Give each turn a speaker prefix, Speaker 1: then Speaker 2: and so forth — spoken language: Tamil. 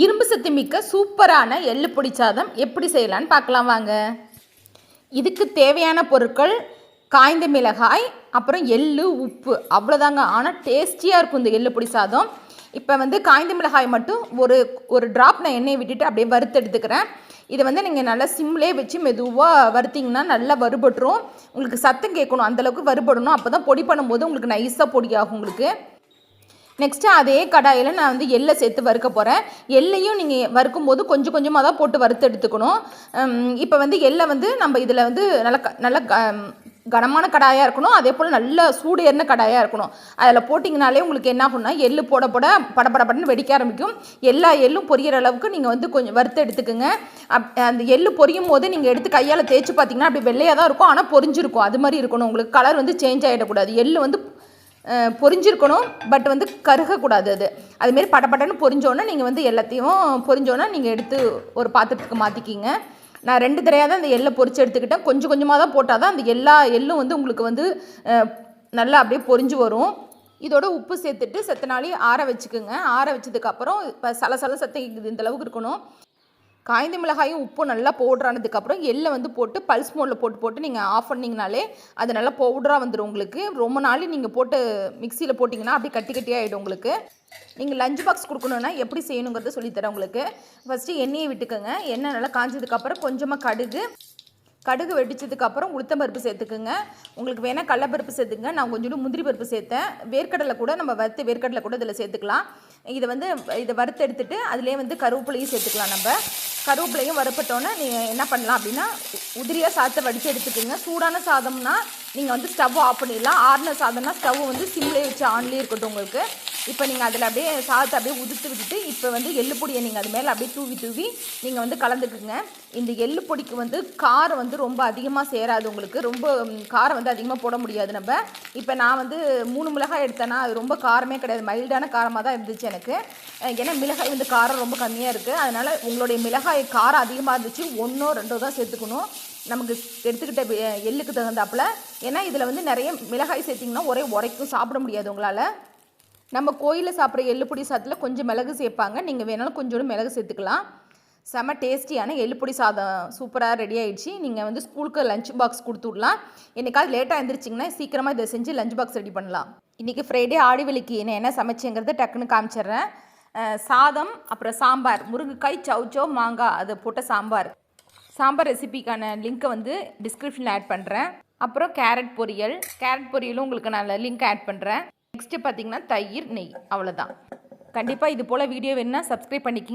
Speaker 1: இரும்பு சத்து மிக்க சூப்பரான எள்ளு பொடி சாதம் எப்படி செய்யலான்னு பார்க்கலாம் வாங்க. இதுக்கு தேவையான பொருட்கள் காய்ந்த மிளகாய் அப்புறம் எள்ளு உப்பு. அவ்வளோதாங்க ஆனால் டேஸ்டியாக இருக்கும் இந்த எள்ளு பொடி சாதம். இப்போ வந்து காய்ந்த மிளகாய் மட்டும் ஒரு ஒரு ட்ராப் நான் எண்ணெயை விட்டுட்டு அப்படியே வறுத்து எடுத்துக்கிறேன். இதை வந்து நீங்கள் நல்லா சிம்லேயே வச்சு மெதுவாக வறுத்திங்கன்னா நல்லா வறுபட்டுரும். உங்களுக்கு சத்தம் கேட்கணும். அந்தளவுக்கு வறுபடணும். அப்போ தான் பொடி பண்ணும்போது உங்களுக்கு நைஸாக பொடி ஆகும் உங்களுக்கு. நெக்ஸ்ட்டு அதே கடாயில் நான் வந்து எள்ளை சேர்த்து வறுக்க போகிறேன் எள்ளையும் நீங்கள் வறுக்கும் போது கொஞ்சம் கொஞ்சமாக தான் போட்டு வறுத்து எடுத்துக்கணும். இப்போ வந்து எள்ளை வந்து நம்ம இதில் வந்து நல்ல க நல்ல கனமான கடாயாக இருக்கணும். அதே போல் நல்ல சூடு ஏறின கடாயாக இருக்கணும். அதில் போட்டிங்கனாலே உங்களுக்கு என்ன ஆகும்னா எள்ளு போட போட படபடபடன்னு வெடிக்க ஆரம்பிக்கும். எல்லா எள்ளும் பொரியிற அளவுக்கு நீங்கள் வந்து கொஞ்சம் வறுத்து எடுத்துக்கோங்க. அப் அந்த எள்ளு பொரியும் போது நீங்கள் எடுத்து கையால் தேய்ச்சி பார்த்தீங்கன்னா அப்படி வெள்ளையாக தான் இருக்கும். ஆனால் பொரிஞ்சிருக்கும். அது மாதிரி இருக்கணும். உங்களுக்கு கலர் வந்து சேஞ்ச் ஆகிடக்கூடாது எள்ளு வந்து பொரிஞ்சிருக்கணும் பட் வந்து கருகக்கூடாது அது. அதுமாரி படபடன்னு பொரிஞ்சோன்னே நீங்கள் வந்து எல்லாத்தையும் பொரிஞ்சோன்னே நீங்கள் எடுத்து ஒரு பாத்திரத்துக்கு மாற்றிக்கிங்க நான் ரெண்டு தடவையாக தான் அந்த எள்ளை பொரிச்சு எடுத்துக்கிட்டேன். கொஞ்சம் கொஞ்சமாக தான் போட்டால் தான் அந்த எல்லா எள்ளும் வந்து உங்களுக்கு வந்து நல்லா அப்படியே பொரிஞ்சு வரும். இதோட உப்பு சேர்த்துட்டு செத்த நாளி ஆற வச்சுக்கோங்க. ஆற வச்சதுக்கப்புறம் இப்போ சல சல சத்தம் இந்த அளவுக்கு இருக்கணும். காய்ந்த மிளகாயும் உப்பும் நல்லா பவுட்ரானதுக்கப்புறம் எள்ளை வந்து போட்டு பல்ஸ் மோடில் போட்டு போட்டு நீங்கள் ஆஃப் பண்ணிங்கனாலே அது நல்லா பவுடராக வந்துடும் உங்களுக்கு. ரொம்ப நாள் நீங்கள் போட்டு மிக்சியில் போட்டிங்கன்னா அப்படியே கட்டி கட்டியாக ஆகிடும் உங்களுக்கு. நீங்கள் லஞ்ச் பாக்ஸ் கொடுக்கணுன்னா எப்படி செய்யணுங்கிறத சொல்லித்தரேன் உங்களுக்கு. ஃபஸ்ட்டு எண்ணெயை விட்டுக்கோங்க. எண்ணெய் நல்லா காஞ்சதுக்கப்புறம் கொஞ்சமாக கடுகு கடுகு வெடிச்சதுக்கப்புறம் உளுத்தம்பருப்பு சேர்த்துக்குங்க. உங்களுக்கு வேணால் கடலப்பருப்பு சேர்த்துக்குங்க. நான் கொஞ்சோண்டு முந்திரி பருப்பு சேர்த்தேன். வேர்க்கடலை கூட நம்ம வறுத்து வேர்க்கடலை கூட இதில் சேர்த்துக்கலாம். இதை வந்து இதை வறுத்து எடுத்துட்டு அதிலே வந்து கருவேப்பிலையும் சேர்த்துக்கலாம் நம்ம. கருவேப்பிலையும் வறுப்பட்டோன்னே நீங்கள் என்ன பண்ணலாம் அப்படின்னா உதிரியாக சாதத்தை வடித்து எடுத்துக்கோங்க. சூடான சாதம்னா நீங்கள் வந்து ஸ்டவ் ஆஃப் பண்ணிடலாம். ஆறின சாதம்னா ஸ்டவ் வந்து சிம்லேயே வச்சு ஆன்லேயே இருக்கட்டும் உங்களுக்கு. இப்போ நீங்கள் அதில் அப்படியே சாதத்தை அப்படியே உதித்து விட்டுட்டு இப்போ வந்து எள்ளு பொடியை நீங்கள் அது மேலே அப்படியே தூவி தூவி நீங்கள் வந்து கலந்துக்குங்க. இந்த எள்ளு பொடிக்கு வந்து காரம் வந்து ரொம்ப அதிகமாக சேராது உங்களுக்கு. ரொம்ப காரம் வந்து அதிகமாக போட முடியாது நம்ம. இப்போ நான் வந்து மூணு மிளகாய் எடுத்தேன்னா அது ரொம்ப காரமே கிடையாது. மைல்டான காரமாக தான் இருந்துச்சு எனக்கு. ஏன்னா மிளகாய் வந்து காரம் ரொம்ப கம்மியாக இருக்குது அதனால் உங்களுடைய மிளகாய் காரம் அதிகமாக இருந்துச்சு ஒன்றோ ரெண்டோ தான் சேர்த்துக்கணும். நமக்கு எடுத்துக்கிட்ட எள்ளுக்கு தகுந்தாப்புல. ஏன்னா இதில் வந்து நிறைய மிளகாய் சேர்த்திங்கன்னா ஒரே உரைக்கும் சாப்பிட முடியாது உங்களால். நம்ம கோயிலில் சாப்பிட்ற எள்ளுப்பொடி சாதத்தில் கொஞ்சம் மிளகு சேர்ப்பாங்க. நீங்கள் வேணாலும் கொஞ்சோண்டு மிளகு சேர்த்துக்கலாம். செம டேஸ்டியான எள்ளுப்பொடி சாதம் சூப்பராக ரெடி ஆகிடுச்சு நீங்கள் வந்து ஸ்கூலுக்கு லஞ்ச் பாக்ஸ் கொடுத்து விடலாம். என்னைக்காவது லேட்டாக எழுந்திரிச்சிங்கன்னா சீக்கிரமாக இதை செஞ்சு லஞ்ச் பாக்ஸ் ரெடி பண்ணலாம். இன்றைக்கி ஃப்ரைடே ஆடி வெளிக்கு நான் என்ன சமைச்சேங்கிறத டக்குன்னு காமிச்சிடுறேன். சாதம் அப்புறம் சாம்பார். முருங்கைக்காய் சவுச்சோ மாங்காய் அதை போட்ட சாம்பார். சாம்பார் ரெசிபிக்கான லிங்க்கை வந்து டிஸ்கிரிப்ஷனில் ஆட் பண்ணுறேன் அப்புறம் கேரட் பொரியல். கேரட் பொரியலும் உங்களுக்கு நான் லிங்க் ஆட் பண்ணுறேன் நெக்ஸ்ட்டு பார்த்தீங்கன்னா தயிர் நெய். அவ்வளோதான் கண்டிப்பாக இது போல் வீடியோ வேணுன்னா சப்ஸ்கிரைப் பண்ணிக்கிங்க.